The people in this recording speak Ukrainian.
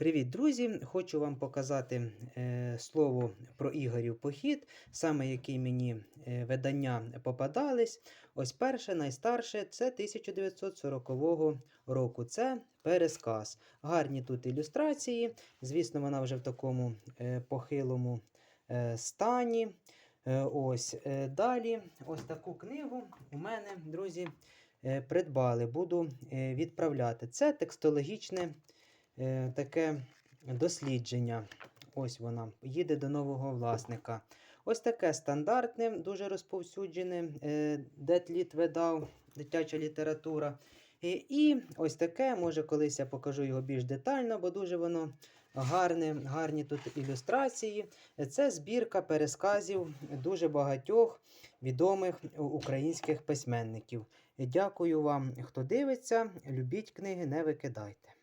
Привіт, друзі! Хочу вам показати е, слово про Ігорів похід, саме які мені е, видання попадались. Ось перше, найстарше це 1940 року. Це пересказ. Гарні тут ілюстрації. Звісно, вона вже в такому е, похилому стані. Ось далі, ось таку книгу у мене, друзі, придбали. Буду відправляти. Це текстологічне таке дослідження. Ось вона їде до нового власника. Ось таке стандартне, дуже розповсюджене, е, Детліт видав, дитяча література. І, і ось таке, може, колись я покажу його більш детально, бо дуже воно гарне, гарні тут ілюстрації. Це збірка пересказів дуже багатьох відомих українських письменників. Дякую вам, хто дивиться. Любіть книги, не викидайте.